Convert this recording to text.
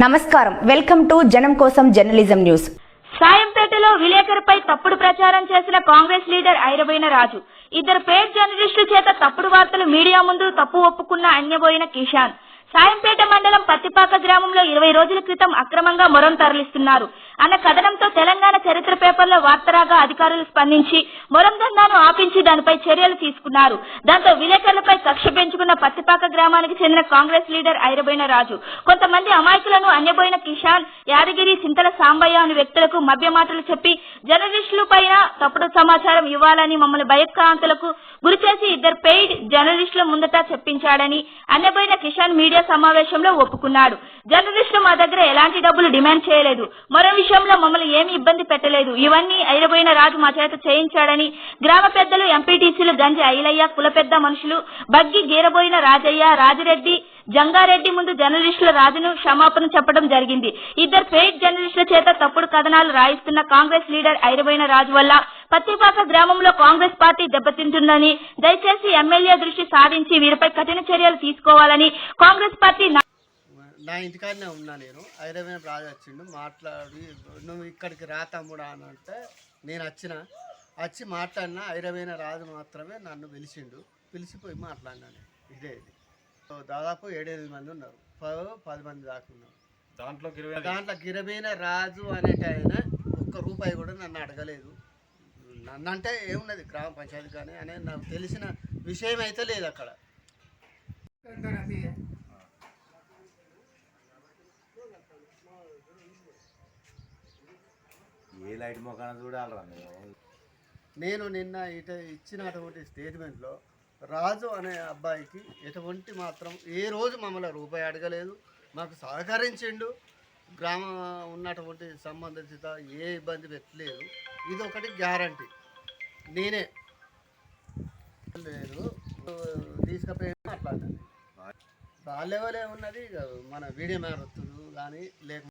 నమస్కారం. Welcome to జనం కోసం జర్నలిజం న్యూస్. సాయంపేటలో విలేకరుపై తప్పుడు ప్రచారం చేసిన కాంగ్రెస్ లీడర్ ఐరబోయిన రాజు. ఇద్దరు పేడ్ జర్నలిస్టుల చేత తప్పుడు వార్తలు మీడియా ముందు తప్పు ఒప్పుకున్న అన్యబోయిన కిషాన్. సాయంపేట మండలం పత్తిపాక గ్రామంలో ఇరవై రోజుల క్రితం అక్రమంగా మొరం తరలిస్తున్నారు. అన్న కథనంతో తెలంగాణ చరిత్ర పేపర్లో వార్తరాగా అధికారులు స్పందించి మొరం దందాను ఆపించి దానిపై చర్యలు తీసుకున్నారు. దాంతో విలేకరులపై కక్ష గ్రామానికి చెందిన కాంగ్రెస్ లీడర్ ఐరబోయిన రాజు. కొంతమంది అమాయకులను అన్యబోయిన కిషాన్ యాదగిరి సింతల సాంబయ్య అనే వ్యక్తులకు మభ్యమాటలు చెప్పి జర్నలిస్టుల పైన తప్పుడు సమాచారం ఇవ్వాలని మమ్మల్ని భయక్రాంతులకు గురిచేసి ఇద్దరు పెయిడ్ జర్నలిస్టుల ముందట చెప్పించాడని అన్యబోయిన కిషాన్ మీడియా సమావేశంలో ఒప్పుకున్నాడు. జర్నలిస్టులు మా దగ్గర ఎలాంటి డబ్బులు డిమాండ్ చేయలేదు. మరో విషయంలో మమ్మల్ని ఏమి ఇబ్బంది పెట్టలేదు. ఇవన్నీ ఐరబోయిన రాజు మా చేత చేయించాడని గ్రామ పెద్దలు ఎంపీటీసీలు గంజి ఐలయ్య కుల పెద్ద మనుషులు బగ్గి గీరబోయిన రాజయ్య రాజిరెడ్డి జంగారెడ్డి ముందు జర్నలిస్టుల రాజును క్షమాపణ చెప్పడం జరిగింది. ఇద్దరు పేడ్ జర్నలిస్టుల చేత తప్పుడు కథనాలు రాయిస్తున్న కాంగ్రెస్ లీడర్ ఐరబోయిన రాజు వల్ల పత్తిపాక గ్రామంలో కాంగ్రెస్ పార్టీ దెబ్బతింటుందని దయచేసి ఎమ్మెల్యే దృష్టి సారించి వీరిపై కఠిన చర్యలు తీసుకోవాలని కాంగ్రెస్ పార్టీ నా- ఇంటికాడనే ఉన్నా నేను. ఐరవేన రాజు వచ్చిండు మాట్లాడి నువ్వు ఇక్కడికి రా తమ్ముడా అని అంటే నేను వచ్చిన. వచ్చి మాట్లాడినా ఐరవేన రాజు మాత్రమే నన్ను పిలిచిండు. పిలిచిపోయి మాట్లాడినాను ఇదే ఇది. సో దాదాపు ఏడెనిమిది మంది ఉన్నారు. ప- పది మంది దాకా ఉన్నారు. దాంట్లో దాంట్లో గిరబైన రాజు అనేట ఆయన ఒక్క రూపాయి కూడా నన్ను అడగలేదు. నన్ను అంటే ఏమున్నది? గ్రామ పంచాయతీ కానీ అనేది నాకు తెలిసిన విషయం అయితే లేదు అక్కడ. లైట్ మొక్కన చూడాలరా నేను నిన్న ఇట ఇచ్చినటువంటి స్టేట్మెంట్లో రాజు అనే అబ్బాయికి ఎటువంటి మాత్రం ఏ రోజు మమ్మల్ని రూపాయి అడగలేదు మాకు సహకరించిండు గ్రామ ఉన్నటువంటి సంబంధిత ఏ ఇబ్బంది పెట్టలేదు. ఇది ఒకటి గ్యారంటీ నేనే. లేదు తీసుకుపోయి మాట్లాడాను వాళ్ళెవలే ఉన్నది ఇక మన వీడియో మ్యాన్ కానీ లేకపోతే